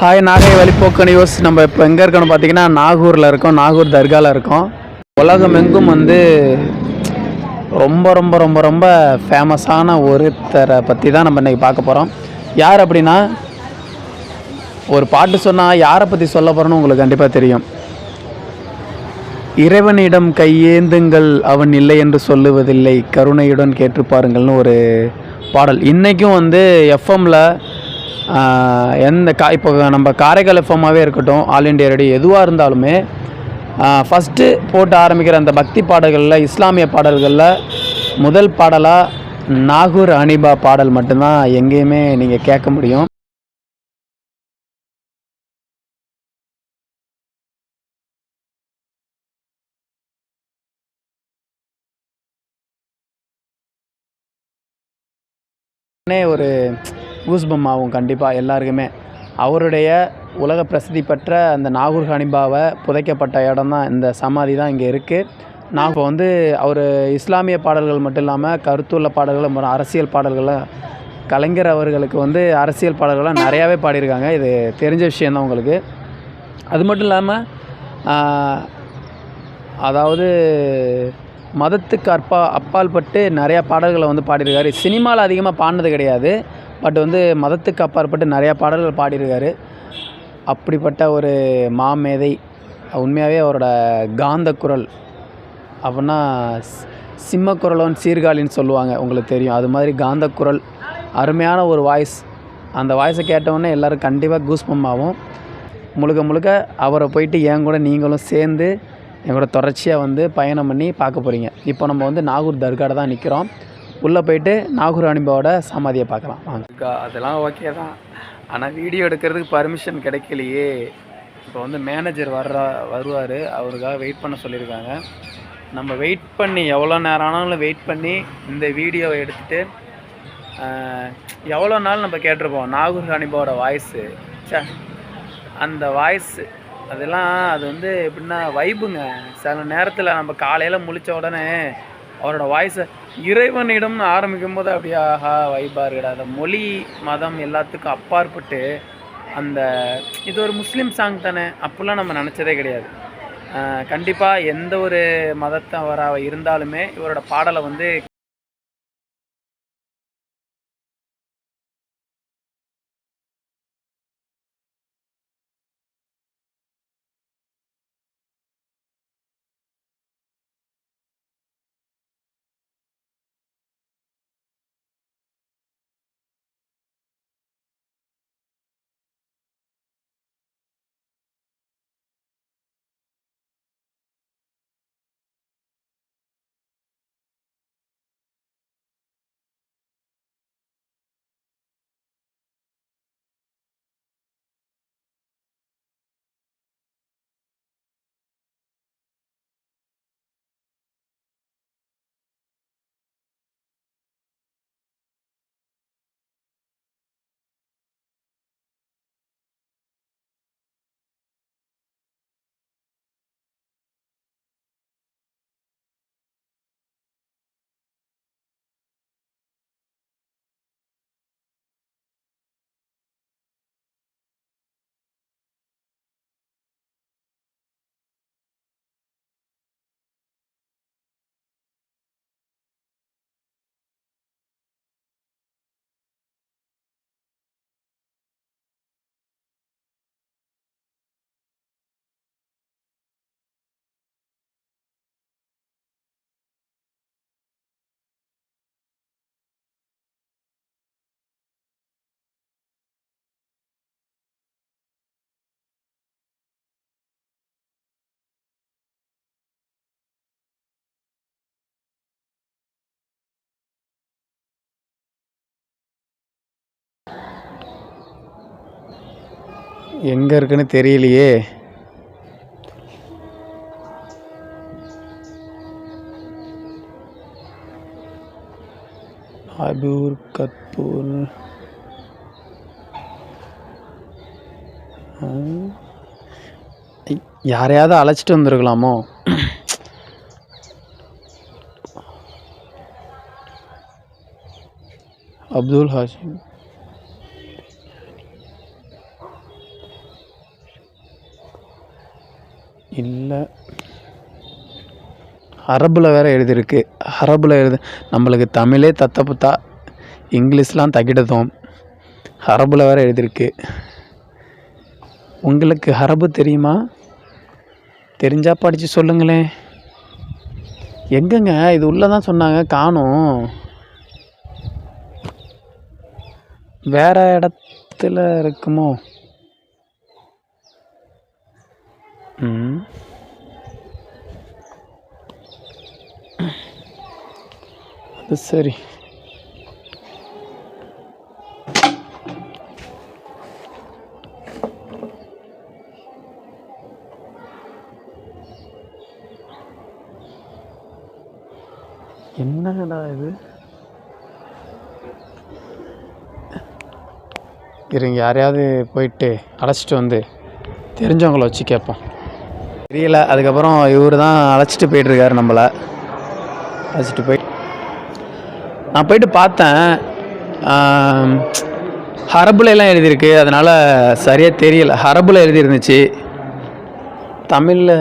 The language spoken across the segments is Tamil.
ஹாய் நாகை வழிப்போக்கு நியூஸ் நம்ம இப்போ எங்கே இருக்கோம்னு பார்த்தீங்கன்னா நாகூரில் இருக்கோம் நாகூர் தர்காவில் இருக்கோம். உலகம் எங்கும் வந்து ரொம்ப ரொம்ப ரொம்ப ரொம்ப ஃபேமஸான ஒருத்தரை பற்றி தான் நம்ம இன்றைக்கி பார்க்க போகிறோம் யார் அப்படின்னா ஒரு பாட்டு சொன்னால் யாரை பற்றி சொல்ல போகிறோன்னு உங்களுக்கு கண்டிப்பாக தெரியும். இறைவனிடம் கையேந்துங்கள் அவன் இல்லை என்று சொல்லுவதில்லை கருணையுடன் கேட்டு பாருங்கள்னு ஒரு பாடல். இன்றைக்கும் வந்து எஃப்எம்மில் எந்த கா இப்போ நம்ம காரைக்கால் எஃப்எம்மாகவே இருக்கட்டும் ஆல் இண்டியா ரேடியோ எதுவாக இருந்தாலுமே ஃபஸ்ட்டு போட்டு ஆரம்பிக்கிற அந்த பக்தி பாடல்களில் இஸ்லாமிய பாடல்களில் முதல் பாடலாக நாகூர் அனிபா பாடல் மட்டும்தான் எங்கேயுமே நீங்கள் கேட்க முடியும். ஒரு கூஸ்பம் ஆகும் கண்டிப்பாக எல்லாருக்குமே அவருடைய உலக பிரசித்தி பெற்ற அந்த நாகூர் ஹனிபாவை புதைக்கப்பட்ட இடம் தான் இந்த சமாதி தான் இங்கே இருக்குது நான் இப்போ வந்து அவர் இஸ்லாமிய பாடல்கள் மட்டும் இல்லாமல் கருத்துள்ள பாடல்கள் அப்புறம் அரசியல் பாடல்களும் கலைஞர் அவர்களுக்கு வந்து அரசியல் பாடல்கள்லாம் நிறையாவே பாடியிருக்காங்க. இது தெரிஞ்ச விஷயந்தான் உங்களுக்கு. அது மட்டும் இல்லாமல் அதாவது மதத்துக்கு அற்பா அப்பால் பட்டு நிறையா பாடல்களை வந்து பாடியிருக்காரு. சினிமாவில் அதிகமாக பாடினது கிடையாது. பட் வந்து மதத்துக்கு அப்பாற்பட்டு நிறையா பாடல்கள் பாடியிருக்காரு. அப்படிப்பட்ட ஒரு மாமேதை உண்மையாகவே அவரோட காந்த குரல் அப்படின்னா ஸ்- சிம்ம சீர்காழின்னு சொல்லுவாங்க உங்களுக்கு தெரியும். அது மாதிரி காந்த குரல் அருமையான ஒரு வாய்ஸ் அந்த வாய்ஸை கேட்டவுடனே எல்லோரும் கண்டிப்பாக கூஸ்பம் ஆகும். முழுக்க முழுக்க அவரை போயிட்டு என் கூட நீங்களும் சேர்ந்து எங்களோட தொடர்ச்சியாக வந்து பயணம் பண்ணி பார்க்க போகிறீங்க இப்போ நம்ம வந்து நாகூர் தர்காட தான் நிற்கிறோம் உள்ளே போயிட்டு நாகூர் அனுபவோட சமாதியை பார்க்கலாம். வாங்க. அதெல்லாம் ஓகே தான். ஆனால் வீடியோ எடுக்கிறதுக்கு பர்மிஷன் கிடைக்கலையே. இப்போ வந்து மேனேஜர் வர்றா வருவார். அவருக்காக வெயிட் பண்ண சொல்லியிருக்காங்க. நம்ம வெயிட் பண்ணி எவ்வளோ நேரம் ஆனாலும் வெயிட் பண்ணி இந்த வீடியோவை எடுத்துகிட்டு எவ்வளோ நாள் நம்ம கேட்டிருப்போம்? நாகூர் அனுபவோட வாய்ஸு சே அந்த வாய்ஸ் அதெல்லாம் அது வந்து எப்படின்னா வைபுங்க. சில நேரத்தில் நம்ம காலையில் முழிச்ச உடனே அவரோட வாய்ஸை இறைவனிடம்னு ஆரம்பிக்கும் போது அப்படியே ஆஹா வைபாக இருக்குடா. அந்த மொழி மதம் எல்லாத்துக்கும் அப்பாற்பட்டு அந்த இது ஒரு முஸ்லீம் சாங் தானே? அப்படிலாம் நம்ம நினச்சதே கிடையாது. கண்டிப்பாக எந்த ஒரு மதத்தவராக இருந்தாலுமே இவரோட பாடலை வந்து எங்கே இருக்குன்னு தெரியலையே. அபூர் கத்பூர் யாரையாவது அழைச்சிட்டு வந்திருக்கலாமோ? அப்துல் ஹாஷிம். இல்லை. அரபில் வேறு எழுதியிருக்கு. அரபில் எழுது நம்மளுக்கு தமிழே தத்த புத்தா இங்கிலீஷ்லாம் தகிடதும். அரபில் வேறு எழுதியிருக்கு. உங்களுக்கு அரபு தெரியுமா? தெரிஞ்சா படித்து சொல்லுங்களேன். எங்கங்க? இது உள்ளே தான் சொன்னாங்க காணும். வேறு இடத்துல இருக்குமோ? அது சரி. என்னடா இது? இருங்க யாரையாவது போயிட்டு அழைச்சிட்டு வந்து தெரிஞ்சவங்கள வச்சு கேட்போம். தெரியல. அதுக்கப்புறம் இவர் தான் அழைச்சிட்டு போயிட்டுருக்காரு நம்மளை. அழைச்சிட்டு போய் நான் போயிட்டு பார்த்தேன். ஆம், ஹரபுல எல்லாம் எழுதியிருக்கு. அதனால் சரியாக தெரியல. ஹரபுல எழுதியிருந்துச்சு. தமிழில்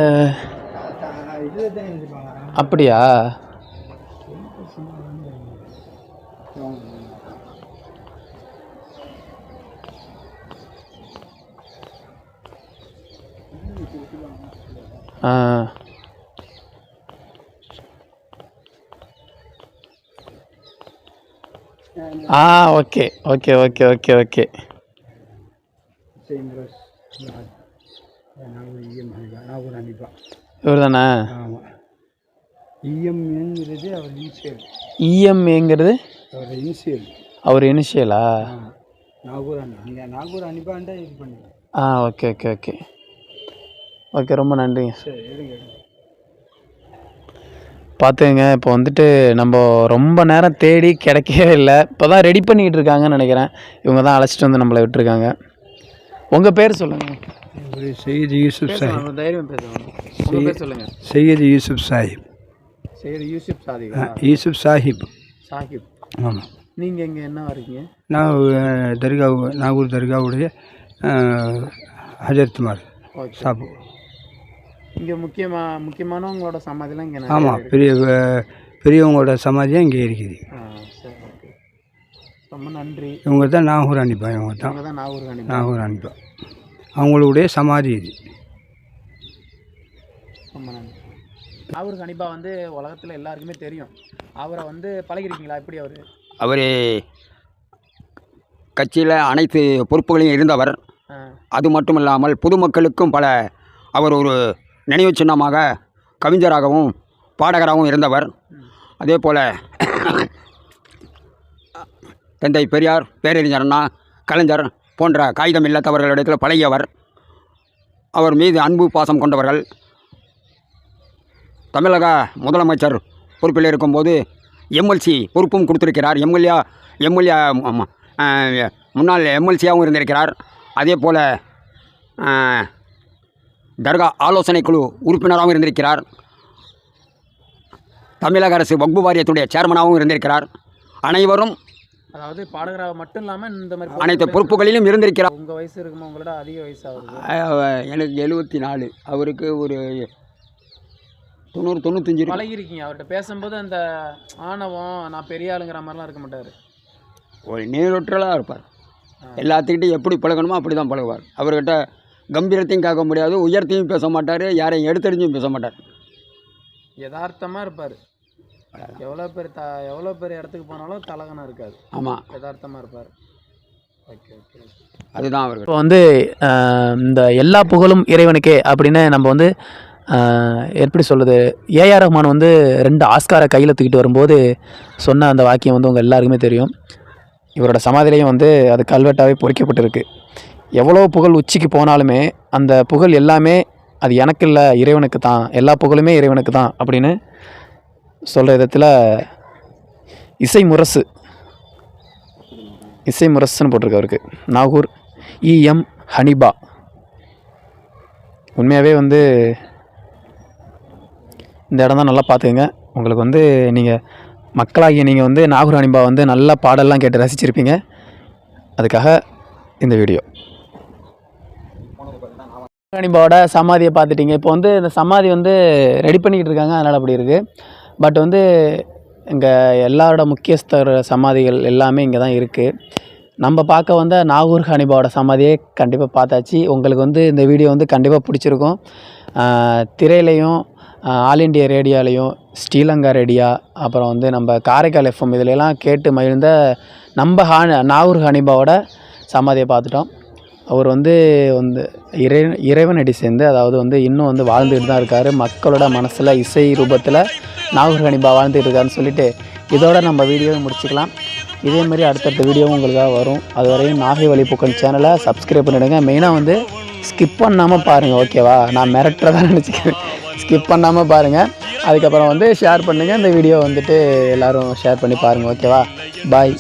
அப்படியா? ஆ. ஆ okay okay okay okay okay. இவர் தானே இஎம்ங்கிறது அவர் இனிஷியல் இஎம்ஏங்கிறது அவர் இனிஷியல் அவர் இனிஷியலா நாகூர் அண்ணா இங்கே நாகூர் அனுப்பாண்டா இது பண்ணுங்க ஆ ஓகே ஓகே ஓகே. ஓகே ரொம்ப நன்றிங்க. சரி எடுங்க எடுங்க. பார்த்துங்க இப்போ வந்துட்டு நம்ம ரொம்ப நேரம் தேடி கிடைக்கவே இல்லை. இப்போ தான் ரெடி பண்ணிக்கிட்டு இருக்காங்கன்னு நினைக்கிறேன். இவங்க தான் அழைச்சிட்டு வந்து நம்மளை விட்டுருக்காங்க. உங்கள் பேர் சொல்லுங்கள் ஒரு சையது யூசுப் சாஹிப். தைரியம் பேசுவாங்க சொல்லுங்கள் சையது யூசுப் சாஹிப். சரி யூசுப் சாதிகா யூசுப் சாஹிப். சாஹிப். ஆமாம் நீங்கள் இங்கே என்ன வரீங்க? நான் தர்கா நாகூர் தர்காவுடைய ஹஜரத்மார் ஓகே. சாப்பு இங்கே முக்கியமாக முக்கியமானவங்களோட சமாதிலாம் இங்கே ஆமாம் பெரிய பெரியவங்களோட சமாதியம் இங்கே இருக்குது. ஆ சரி ஓகே. ரொம்ப நன்றி. இவங்க தான் நாகூர் அனுப்பா இவங்க தான் அவங்க தான் நாகூர் கணிப்பா நாகூர் அனுப்பா அவங்களுடைய சமாதி இது. ரொம்ப நன்றி. நாகூர் கணிப்பா வந்து உலகத்தில் எல்லாருக்குமே தெரியும். அவரை வந்து பழகிருக்கீங்களா? எப்படி அவர்? அவர் கட்சியில் அனைத்து பொறுப்புகளையும் இருந்தவர். அது மட்டும் இல்லாமல் பொதுமக்களுக்கும் பல அவர் ஒரு நினைவு சின்னமாக கவிஞராகவும் பாடகராகவும் இருந்தவர். அதே போல் தந்தை பெரியார் பேரறிஞர் அண்ணா கலைஞர் போன்ற காகிதம் இல்லாதவர்களிடத்தில் பழகியவர். அவர் மீது அன்பு பாசம் கொண்டவர்கள். தமிழக முதலமைச்சர் பொறுப்பில் இருக்கும்போது எம்எல்சி பொறுப்பும் கொடுத்திருக்கிறார். எம்எல்ஏ எம்எல்ஏ முன்னாள் எம்எல்சியாகவும் இருந்திருக்கிறார். அதே போல் தர்கா ஆலோசனை குழு உறுப்பினராகவும் இருந்திருக்கிறார். தமிழக அரசு வக்பு வாரியத்துடைய சேர்மனாகவும் இருந்திருக்கிறார். அனைவரும் அதாவது பாடகராக மட்டும் இல்லாமல் இந்த மாதிரி அனைத்து பொறுப்புகளிலும் இருந்திருக்கிறார். உங்கள் வயசு இருக்குமா உங்களோட அதிக வயசு ஆகுது. அஹ், எனக்கு எழுபத்தி நாலு அவருக்கு ஒரு தொண்ணூறு தொண்ணூத்தஞ்சு. பழகிருக்கீங்க. அவர்கிட்ட பேசும்போது அந்த ஆணவம் நான் பெரிய ஆளுங்கிற மாதிரிலாம் இருக்க மாட்டார். ஒரு நீரோற்றலாக இருப்பார். எல்லாத்துக்கிட்டையும் எப்படி பழகணுமோ அப்படி தான் பழகுவார். அவர்கிட்ட கம்பீரத்தையும் கேட்க முடியாது உயர்த்தையும் பேச மாட்டார் யாரையும் எடுத்தறிஞ்சும் பேச மாட்டார். யதார்த்தமாக இருப்பார். எவ்வளோ பேர் த எவ்வளோ பேர் இடத்துக்கு போனாலும் தலகனம் இருக்காது ஆமாம் யதார்த்தமாக இருப்பார். ஓகே ஓகே அதுதான் அவர்கள் இப்போ வந்து இந்த எல்லா புகழும் இறைவனுக்கே அப்படின்னு நம்ம வந்து எப்படி சொல்லுது ஏஆர் ரஹ்மான் வந்து ரெண்டு ஆஸ்காரை கையில் தூக்கிட்டு வரும்போது சொன்ன அந்த வாக்கியம் வந்து உங்கள் எல்லாருக்குமே தெரியும். இவரோட சமாதிலையும் வந்து அது கல்வெட்டாகவே பொறிக்கப்பட்டிருக்கு. எவ்வளோ புகழ் உச்சிக்கு போனாலுமே அந்த புகழ் எல்லாமே அது எனக்கு இல்லை இறைவனுக்கு தான். எல்லா புகழுமே இறைவனுக்கு தான் அப்படின்னு சொல்கிற விதத்தில் இசை முரசு. இசை முரசுன்னு போட்டிருக்கு அவருக்கு. நாகூர் இஎம் ஹனிபா. உண்மையாகவே வந்து இந்த இடம் தான் நல்லா பார்த்துக்குங்க. உங்களுக்கு வந்து நீங்கள் மக்களாகிய நீங்கள் வந்து நாகூர் ஹனிபா வந்து நல்லா பாடல்லாம் கேட்டு ரசிச்சிருப்பீங்க. அதுக்காக இந்த வீடியோ. ஹனிபாவோட சமாதியை பார்த்துட்டிங்க. இப்போ வந்து இந்த சமாதி வந்து ரெடி பண்ணிக்கிட்டு இருக்காங்க. அதனால் அப்படி இருக்குது பட் வந்து இங்கே எல்லாரோட முக்கியஸ்தர் சமாதிகள் எல்லாமே இங்கே தான் இருக்குது நம்ம பார்க்க வந்த நாகூர் ஹனிபாவோட சமாதியை கண்டிப்பாக பார்த்தாச்சு. உங்களுக்கு வந்து இந்த வீடியோ வந்து கண்டிப்பாக பிடிச்சிருக்கும். திரையிலையும் ஆல் இண்டியா ரேடியோலையும் ஸ்ரீலங்கா ரேடியா அப்புறம் வந்து நம்ம காரைக்கால் எஃப்எம் இதிலெல்லாம் கேட்டு மகிழ்ந்த நம்ம ஹா நாகூர் ஹனிபாவோட சமாதியை பார்த்துட்டோம். அவர் வந்து வந்து இறை இறைவனடி சேர்ந்து அதாவது வந்து இன்னும் வந்து வாழ்ந்துகிட்டு தான் இருக்கார். மக்களோட மனசில் இசை ரூபத்தில் நாகூர் வாழ்ந்துகிட்டு இருக்காருன்னு சொல்லிட்டு இதோட நம்ம வீடியோவை முடிச்சுக்கலாம். இதேமாரி அடுத்தடுத்த வீடியோவும் உங்களுக்காக வரும். அது வரையும் நாகை வழிபோக்கன் சேனலை சப்ஸ்கிரைப் பண்ணிவிடுங்க மெயினாக வந்து ஸ்கிப் பண்ணாமல் பாருங்கள் ஓகேவா நான் மிரட்டுறதா நினச்சிக்கிறேன். ஸ்கிப் பண்ணாமல் பாருங்கள் அதுக்கப்புறம் வந்து ஷேர் பண்ணுங்கள் இந்த வீடியோ வந்துட்டு எல்லோரும் ஷேர் பண்ணி பாருங்கள் ஓகேவா பாய்